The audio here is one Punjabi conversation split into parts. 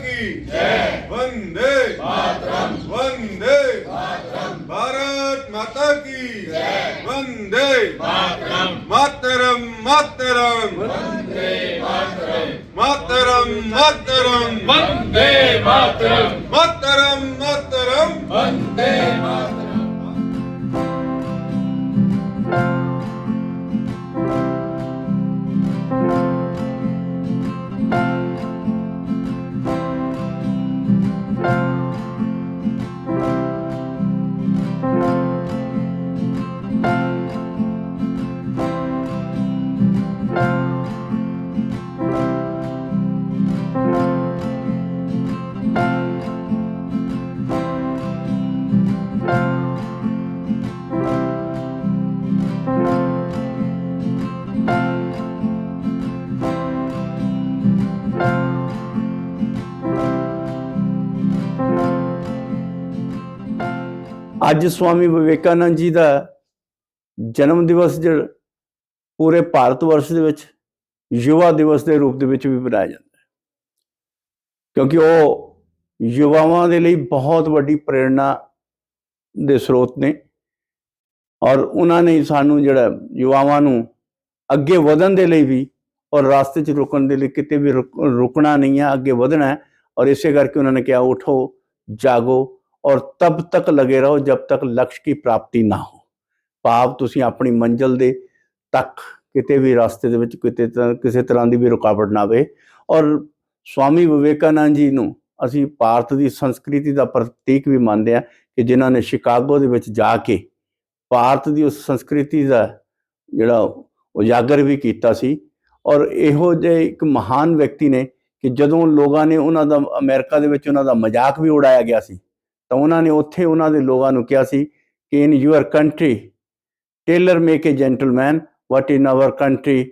की जय वंदे मातरम वंदे मातरम भारत माता की जय वंदे मातरम मातरम मातरम वंदे मातरम मातरम मातरम वंदे मातरम मातरम मातरम वंदे मातरम ਅੱਜ ਸਵਾਮੀ ਵਿਵੇਕਾਨੰਦ ਜੀ ਦਾ ਜਨਮ ਦਿਵਸ ਜਿਹੜਾ ਪੂਰੇ ਭਾਰਤ ਵਰਸ਼ ਦੇ ਵਿੱਚ ਯੁਵਾ ਦਿਵਸ ਦੇ ਰੂਪ ਦੇ ਵਿੱਚ ਵੀ ਮਨਾਇਆ ਜਾਂਦਾ ਹੈ। ਕਿਉਂਕਿ ਉਹ ਯੁਵਾਵਾਂ ਦੇ ਲਈ ਬਹੁਤ ਵੱਡੀ ਪ੍ਰੇਰਣਾ ਦੇ ਸਰੋਤ ਨੇ ਔਰ ਉਹਨਾਂ ਨੇ ਸਾਨੂੰ ਜਿਹੜਾ ਯੁਵਾਵਾਂ ਨੂੰ ਅੱਗੇ ਵਧਣ ਦੇ ਲਈ ਵੀ ਔਰ ਰਾਸਤੇ 'ਚ ਰੁਕਣ ਦੇ ਲਈ ਕਿਤੇ ਵੀ ਰੁਕ- ਰੁਕਣਾ ਨਹੀਂ ਹੈ, ਅੱਗੇ ਵਧਣਾ ਹੈ ਔਰ ਇਸੇ ਕਰਕੇ ਉਹਨਾਂ ਨੇ ਕਿਹਾ, ਉਠੋ, ਜਾਗੋ ਔਰ ਤਬ ਤੱਕ ਲਗੇ ਰਹੋ ਜਬ ਤੱਕ ਲਕਸ਼ ਕੀ ਪ੍ਰਾਪਤੀ ਨਾ ਹੋ। ਭਾਵ ਤੁਸੀਂ ਆਪਣੀ ਮੰਜ਼ਿਲ ਦੇ ਤੱਕ ਕਿਤੇ ਵੀ ਰਸਤੇ ਦੇ ਵਿੱਚ ਕਿਤੇ ਤਰ੍ਹਾਂ- ਕਿਸੇ ਤਰ੍ਹਾਂ ਦੀ ਵੀ ਰੁਕਾਵਟ ਨਾ ਆਵੇ। ਔਰ ਸਵਾਮੀ ਵਿਵੇਕਾਨੰਦ ਜੀ ਨੂੰ ਅਸੀਂ ਭਾਰਤ ਦੀ ਸੰਸਕ੍ਰਿਤੀ ਦਾ ਪ੍ਰਤੀਕ ਵੀ ਮੰਨਦੇ ਹਾਂ ਕਿ ਜਿਨ੍ਹਾਂ ਨੇ ਸ਼ਿਕਾਗੋ ਦੇ ਵਿੱਚ ਜਾ ਕੇ ਭਾਰਤ ਦੀ ਉਸ ਸੰਸਕ੍ਰਿਤੀ ਦਾ ਜਿਹੜਾ ਉਜਾਗਰ ਵੀ ਕੀਤਾ ਸੀ। ਔਰ ਇਹੋ ਜਿਹੇ ਇੱਕ ਮਹਾਨ ਵਿਅਕਤੀ ਨੇ ਕਿ ਜਦੋਂ ਲੋਕਾਂ ਨੇ ਉਹਨਾਂ ਦਾ ਅਮਰੀਕਾ ਦੇ ਵਿੱਚ ਉਹਨਾਂ ਦਾ ਮਜ਼ਾਕ ਵੀ ਉਡਾਇਆ ਗਿਆ ਸੀ ਤਾਂ ਉਹਨਾਂ ਨੇ ਉੱਥੇ ਉਹਨਾਂ ਦੇ ਲੋਕਾਂ ਨੂੰ ਕਿਹਾ ਸੀ ਕਿ in your country tailor make a gentleman what in our country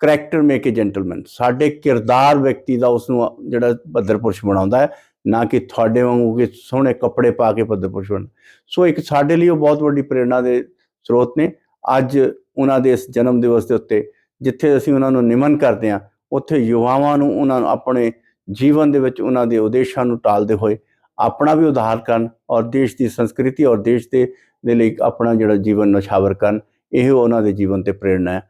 character make a gentleman ਸਾਡੇ ਕਿਰਦਾਰ ਵਿਅਕਤੀ ਦਾ ਉਸ ਨੂੰ ਜਿਹੜਾ ਭੱਦਰ ਪੁਰਸ਼ ਬਣਾਉਂਦਾ ਹੈ, ਨਾ ਕਿ ਤੁਹਾਡੇ ਵਾਂਗੂ ਕਿ ਸੋਹਣੇ ਕੱਪੜੇ ਪਾ ਕੇ ਭੱਦਰ ਪੁਰਸ਼ ਬਣ ਸੋ ਇੱਕ ਸਾਡੇ ਲਈ ਉਹ ਬਹੁਤ ਵੱਡੀ ਪ੍ਰੇਰਣਾ ਦੇ ਸਰੋਤ ਨੇ। ਅੱਜ ਉਹਨਾਂ ਦੇ ਇਸ ਜਨਮ ਦਿਵਸ ਦੇ ਉੱਤੇ, ਜਿੱਥੇ ਅਸੀਂ ਉਹਨਾਂ ਨੂੰ ਨਿਮਨ ਕਰਦੇ ਹਾਂ, ਉੱਥੇ ਯੁਵਾਵਾਂ ਨੂੰ, ਉਹਨਾਂ ਨੂੰ ਆਪਣੇ ਜੀਵਨ ਦੇ ਵਿੱਚ ਉਹਨਾਂ ਦੇ ਉਦੇਸ਼ਾਂ ਨੂੰ ਟਾਲਦੇ ਹੋਏ ਆਪਣਾ ਵੀ ਉਧਾਰ ਕਰਨ ਔਰ ਦੇਸ਼ ਦੀ ਸੰਸਕ੍ਰਿਤੀ ਔਰ ਦੇਸ਼ ਦੇ ਦੇ ਲਈ ਆਪਣਾ ਜਿਹੜਾ ਜੀਵਨ ਨਿਛਾਵਰ ਕਰਨ, ਇਹ ਉਹਨਾਂ ਦੇ ਜੀਵਨ ਤੇ ਪ੍ਰੇਰਣਾ ਹੈ।